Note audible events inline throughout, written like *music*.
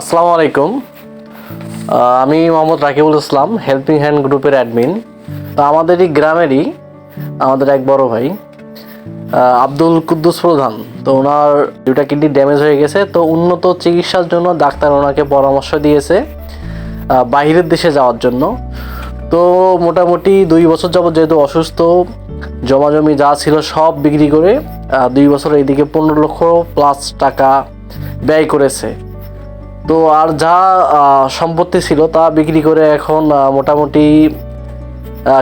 আসসালামু আলাইকুম। আমি মোহাম্মদ রাকিবুল ইসলাম হেল্পিং হ্যান্ড গ্রুপের অ্যাডমিন তো আমাদের এই গ্রামেরই আমাদের এক বড় ভাই আব্দুল কুদ্দুস প্রধান। তো ওনার দুটা কিডনি ড্যামেজ হয়ে গেছে। তো উন্নত চিকিৎসার জন্য ডাক্তার ওনাকে পরামর্শ দিয়েছে আহ, বাইরের দেশে যাওয়ার জন্য। তো মোটামুটি দুই বছর যাবত যেহেতু অসুস্থ জমা জমি যা ছিল সব বিক্রি করে দুই বছর এইদিকে পনেরো লক্ষ প্লাস টাকা ব্যয় করেছে। তো আর যা সম্পত্তি ছিল তা বিক্রি করে এখন মোটামুটি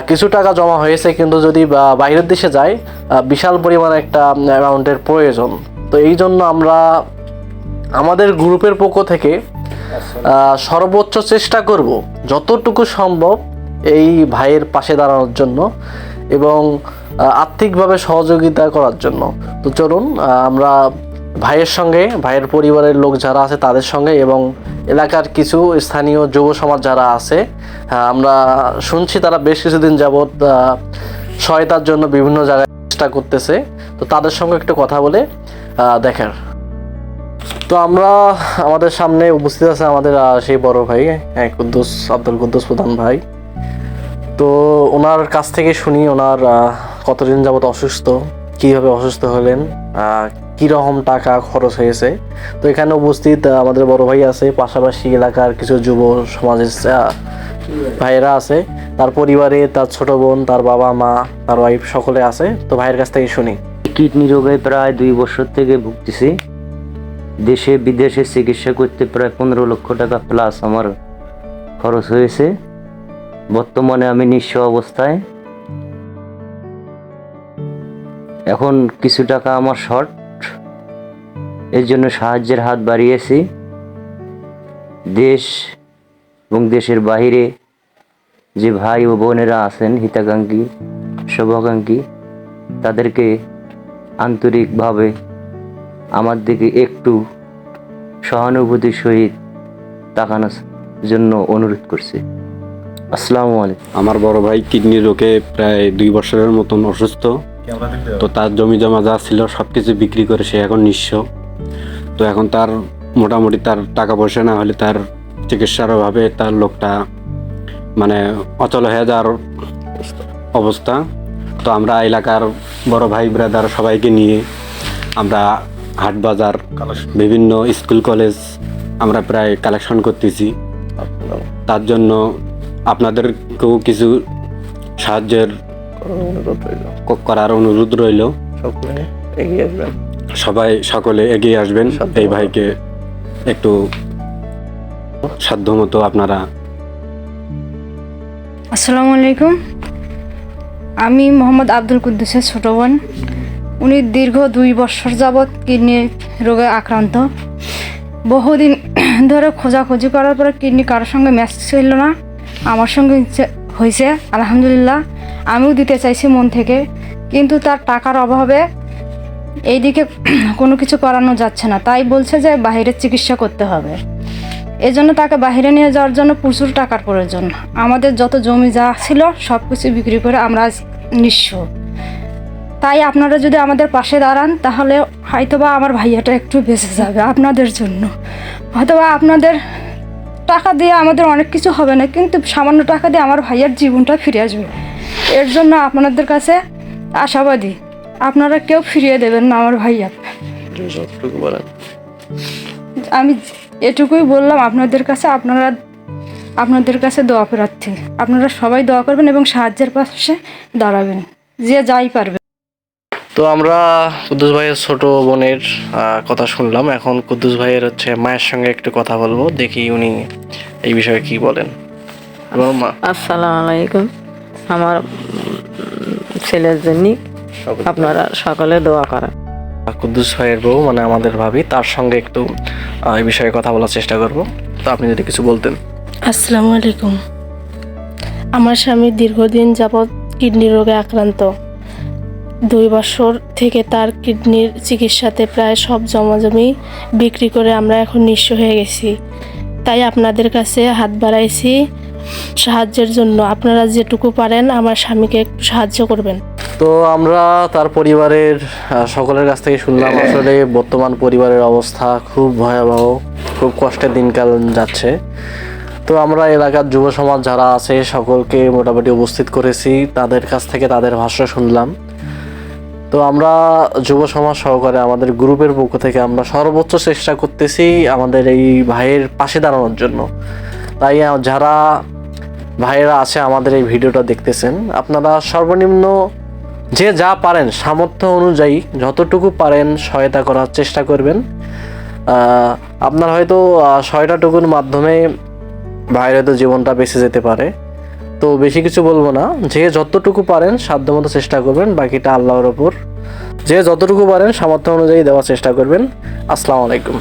কিছু টাকা জমা হয়েছে, কিন্তু যদি বাইরের দেশে যায় বিশাল পরিমাণ একটা অ্যামাউন্টের প্রয়োজন। তো এই জন্য আমরা আমাদের গ্রুপের পক্ষ থেকে সর্বোচ্চ চেষ্টা করব যতটুকু সম্ভব এই ভাইয়ের পাশে দাঁড়ানোর জন্য এবং আর্থিকভাবে সহযোগিতা করার জন্য। তো চলুন আমরা ভাইয়ের সঙ্গে ভাইয়ের পরিবারের লোক যারা আছে তাদের সঙ্গে এবং এলাকার কিছু স্থানীয় যুব সমাজ যারা আছে আমরা শুনছি তারা বেশ কিছুদিন যাবৎ সহায়তার জন্য বিভিন্ন জায়গায় চেষ্টা করতেছে। তো তাদের সঙ্গে একটু কথা বলে দেখার। তো আমরা আমাদের সামনে উপস্থিত আছে আমাদের সেই বড় ভাই হ্যাঁ, কুদ্দুস আব্দুল কুদ্দুস প্রধান ভাই। তো ওনার কাছ থেকে শুনি ওনার কতদিন যাবত অসুস্থ। কীভাবে অসুস্থ হলেন কীরকম টাকা খরচ হয়েছে। তো এখানে উপস্থিত আমাদের বড় ভাই আছে, পাশাপাশি এলাকার কিছু যুব সমাজের ভাইয়েরা আছে। তার পরিবারে তার ছোট বোন, তার বাবা, মা, তার ওয়াইফ সকলে আছে। তো ভাইয়ের কাছ থেকে শুনি। কিডনি রোগে প্রায় দুই বছর থেকে ভুগতেছি। দেশে বিদেশে চিকিৎসা করতে প্রায় পনেরো লক্ষ টাকা প্লাস আমার খরচ হয়েছে। বর্তমানে আমি নিঃস্ব অবস্থায়। এখন কিছু টাকা আমার শর্ট। এর জন্য সাহায্যের হাত বাড়িয়েছি। দেশ এবং দেশের বাইরে যে ভাই ও বোনেরা আছেন, হিতাকাঙ্ক্ষী, শুভাকাঙ্ক্ষী, তাদেরকে আন্তরিকভাবে আমার দিকে একটু সহানুভূতির সহিত তাকানোর জন্য অনুরোধ করছি। আসসালামু আলাইকুম। আমার বড় ভাই কিডনি রোগে প্রায় দুই বছরের মতন অসুস্থ। তো তার জমি জমা যা ছিল সব কিছু বিক্রি করে সে এখন নিঃস্ব। তো এখন তার মোটামুটি তার টাকা পয়সা না হলে তার চিকিৎসার অভাবে তার লোকটা মানে অচল হয়ে যাওয়ার অবস্থা। তো আমরা এলাকার বড় ভাই ব্রাদার সবাইকে নিয়ে আমরা হাট বাজার, বিভিন্ন স্কুল, কলেজ আমরা প্রায় কালেকশন করতেছি। তার জন্য আপনাদেরকেও কিছু সাহায্যের ক- করার অনুরোধ রইল। সকলে এগিয়ে আসবেন। সবাই সকলে এগিয়ে আসবেন। এই ভাইকে একটু সাধ্যমতো আপনারা আসসালামু আলাইকুম। আমি মোহাম্মদ আব্দুল কুদ্দুসের ছোট বোন। উনি দীর্ঘ দুই বছর যাবৎ কিডনি রোগে আক্রান্ত। বহুদিন ধরে খোঁজাখুঁজি করার পরে কিডনি কারোর সঙ্গে ম্যাচ ছিল না। আমার সঙ্গে হয়েছে আলহামদুলিল্লাহ। আমিও দিতে চাইছি মন থেকে, কিন্তু তার টাকার অভাবে এইদিকে *clears throat* কোনো কিছু করানো যাচ্ছে না। তাই বলছে যে বাইরের চিকিৎসা করতে হবে। এই জন্য তাকে বাইরে নিয়ে যাওয়ার জন্য প্রচুর টাকার প্রয়োজন। আমাদের যত জমি যা ছিল সব কিছু বিক্রি করে আমরা নিঃস্ব। তাই আপনারা যদি আমাদের পাশে দাঁড়ান, তাহলে হয়তোবা আমার ভাইয়াটা একটু বেঁচে যাবে আপনাদের জন্য। হয়তোবা আপনাদের টাকা দিয়ে আমাদের অনেক কিছু হবে না, কিন্তু সামান্য টাকা দিয়ে আমার ভাইয়ার জীবনটা ফিরে আসবে। এর জন্য আপনাদের কাছে আশাবাদী। আপনারা কেউ ফিরিয়ে দেবেন না আমার ভাইয়া। আমি এটুকুই বললাম আপনাদের কাছে আপনারা আপনাদের কাছে দোয়া প্রার্থী। আপনারা সবাই দোয়া করবেন এবং সাহায্যের পাশে দাঁড়াবেন। যে যাই পারবে। তো আমরা কুদ্দুস ভাইয়ের ছোট বোনের কথা শুনলাম। এখন কুদ্দুস ভাইয়ের হচ্ছে মায়ের সঙ্গে একটু কথা বলব। দেখি উনি এই বিষয়ে কি বলেন। এবং মা। আসসালামু আলাইকুম। আমার ছেলের জন্য আপনারা সকলে দোয়া করেন। কুদ্দুস ভাইয়ের বউ মানে আমাদের ভাবি তার সঙ্গে একটু এই বিষয়ে কথা বলার চেষ্টা করব। তো আপনি যদি কিছু বলতেন। আসসালামু আলাইকুম। আমার স্বামী দীর্ঘদিন যাবৎ কিডনি রোগে আক্রান্ত। দুই বছর থেকে তার কিডনির চিকিৎসাতে প্রায় সব জমাজমি বিক্রি করে আমরা এখন নিঃস্ব হয়ে গেছি। তাই আপনাদের কাছে হাত বাড়াইছি সাহায্যের জন্য। আপনারা যেটুকু পারেন, আমার স্বামীকে একটু সাহায্য করবেন। তো আমরা তার পরিবারের সকলের কাছ থেকে শুনলাম, আসলে বর্তমান পরিবারের অবস্থা খুব ভয়াবহ, খুব কষ্টের দিনকাল যাচ্ছে। তো আমরা এলাকার যুব সমাজ যারা আছে, সকলকে মোটামুটি উপস্থিত করেছি, তাদের কাছ থেকে তাদের ভাষ্য শুনলাম। তো আমরা যুব সমাজ সহকারে আমাদের গ্রুপের পক্ষ থেকে আমরা সর্বোচ্চ চেষ্টা করতেছি আমাদের এই ভাইয়ের পাশে দাঁড়ানোর জন্য। তাই যারা ভাইয়েরা আছে আমাদের এই ভিডিওটা দেখতেছেন, আপনারা সর্বনিম্ন যে যা পারেন সামর্থ্য অনুযায়ী যতটুকু পারেন সহায়তা করার চেষ্টা করবেন। আপনার হয়তো সহায়তা টুকুর মাধ্যমে ভাইয়ের হয়তো জীবনটা বেঁচে যেতে পারে। তো বেশি কিছু বলব না, যে যতটুকু পারেন সাধ্যমতো চেষ্টা করবেন, বাকিটা আল্লাহর ওপর। যে যতটুকু পারেন সামর্থ্য অনুযায়ী দেওয়ার চেষ্টা করবেন। আসসালামু আলাইকুম।